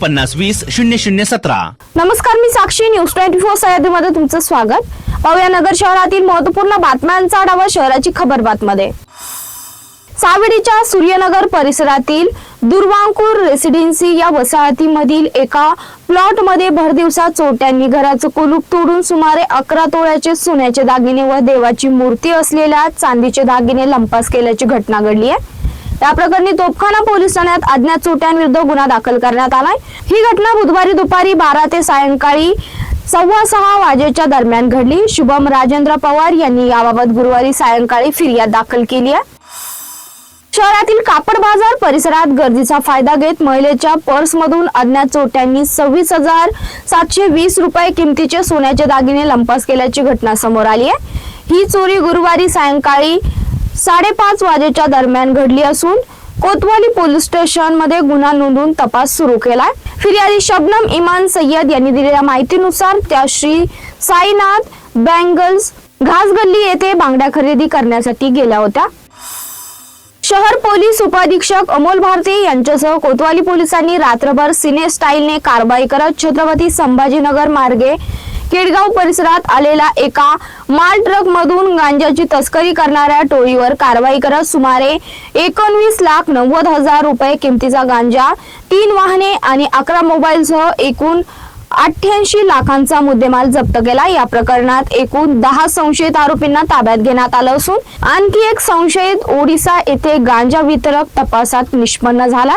पन्नास वीस शून्य शून्य सतरा. नमस्कार मी साक्षी. न्यूज ट्वेंटी फोर सह्याद्रीमध्ये तुमचं स्वागत. पाहूया नगर शहरातील महत्त्वपूर्ण बातम्यांचा आढावा शहराची खबर बातमध्ये. सावेडीच्या सूर्यनगर परिसरातील दुर्वांकूर रेसिडेन्सी या वसाहतीमधील एका प्लॉटमध्ये भरदिवसा चोरट्यांनी घराचं कुलूप तोडून सुमारे अकरा तोळ्याचे सोन्याचे दागिने व देवाची मूर्ती असलेल्या चांदीचे दागिने लंपास केल्याची घटना घडली आहे. या प्रकरणी तोपखाना पोलीस ठाण्यात अज्ञात चोट्यांविरुद्ध गुन्हा दाखल करण्यात आलाय. ही घटना बुधवारी दुपारी बारा ते सायंकाळी सव्वा सहा वाजेच्या दरम्यान घडली. शुभम राजेंद्र पवार यांनी याबाबत गुरुवारी सायंकाळी फिर्याद दाखल केली आहे. शहरातील कापड बाजार परिसरात गर्दीचा फायदा घेत महिलेच्या पर्समधून अज्ञात चोट्यांनी सव्वीस हजार सातशे वीस रुपये किमतीचे सोन्याचे दागिने लंपास केल्याची घटना समोर आली आहे. ही चोरी गुरुवारी सायंकाळी साडेपाच वाजेच्या दरम्यान घडली असून कोतवाली पोलीस स्टेशनमध्ये गुन्हा नोंदवून तपास सुरू केलाय. फिर्यादी शबनम इमान सय्यद यांनी दिलेल्या माहितीनुसार त्या श्री साईनाथ बँगल्स घासगल्ली येथे बांगड्या खरेदी करण्यासाठी गेल्या होत्या. शहर पोलीस उपाधीक्षक अमोल भारती यांच्यासह कोतवाली पोलिसांनी रात्रभर सिने स्टाईलने कारवाई करत छत्रपती संभाजीनगर मार्गे केडगाव परिसरात आलेला एका माल ट्रक मधून गांजाची तस्करी करणाऱ्या टोळीवर कारवाई करत सुमारे एकोणवीस लाख नव्वद हजार रुपये किमतीचा गांजा तीन वाहने आणि अकरा मोबाईलसह एकूण अठ्ठ्याऐंशी लाखांचा मुद्देमाल जप्त केला. या प्रकरणात एकूण दहा संशयित आरोपींना ताब्यात घेण्यात आलं असून आणखी एक संशयित ओडिसा येथे गांजा वितरक तपासात निष्पन्न झाला.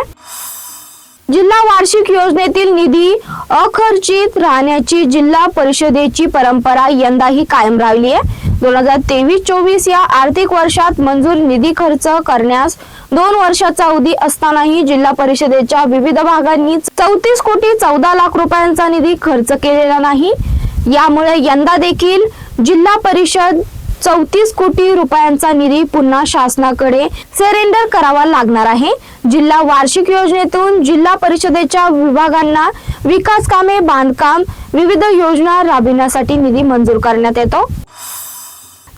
जिल्हा वार्षिक योजनेतील निधी अखर्चित राहण्याची जिल्हा परिषदेची परंपरा यंदाही कायम राहिली आहे. दोन हजार तेवीस चोवीस या आर्थिक वर्षात मंजूर निधी खर्च करण्यास दोन वर्षाचा अवधी असतानाही जिल्हा परिषदेच्या विविध भागांनी चौतीस कोटी चौदा लाख रुपयांचा निधी खर्च केलेला नाही. यामुळे यंदा देखील जिल्हा परिषद चौतीस कोटी रुपयांचा निधी पुन्हा शासनाकडे सरेंडर करावा लागणार आहे. जिल्हा वार्षिक योजनेतून जिल्हा परिषदेच्या विभागांना विकास कामे बांधकाम विविध योजना राबविण्यासाठी निधी मंजूर करण्यात येतो.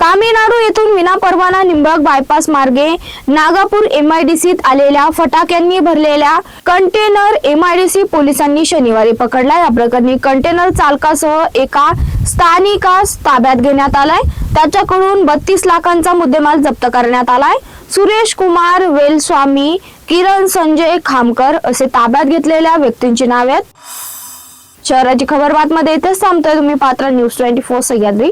तामिळनाडू येथून विना परवाना निंबक बायपास मार्गे नागापूर एमआयडीसीत आलेल्या फटाक्यांनी भरलेल्या कंटेनर एमआयडीसी पोलिसांनी शनिवारी पकडला. या प्रकरणी कंटेनर चालकासह एका स्थानिकास ताब्यात घेण्यात आलाय. त्याच्याकडून बत्तीस लाखांचा मुद्देमाल जप्त करण्यात आलाय. सुरेश कुमार वेलस्वामी किरण संजय खामकर असे ताब्यात घेतलेल्या व्यक्तींची नावे आहेत. शहराची खबर बातमध्ये इथेच थांबतोय तुम्ही. पात्र न्यूज ट्वेंटी फोर सह्याद्री.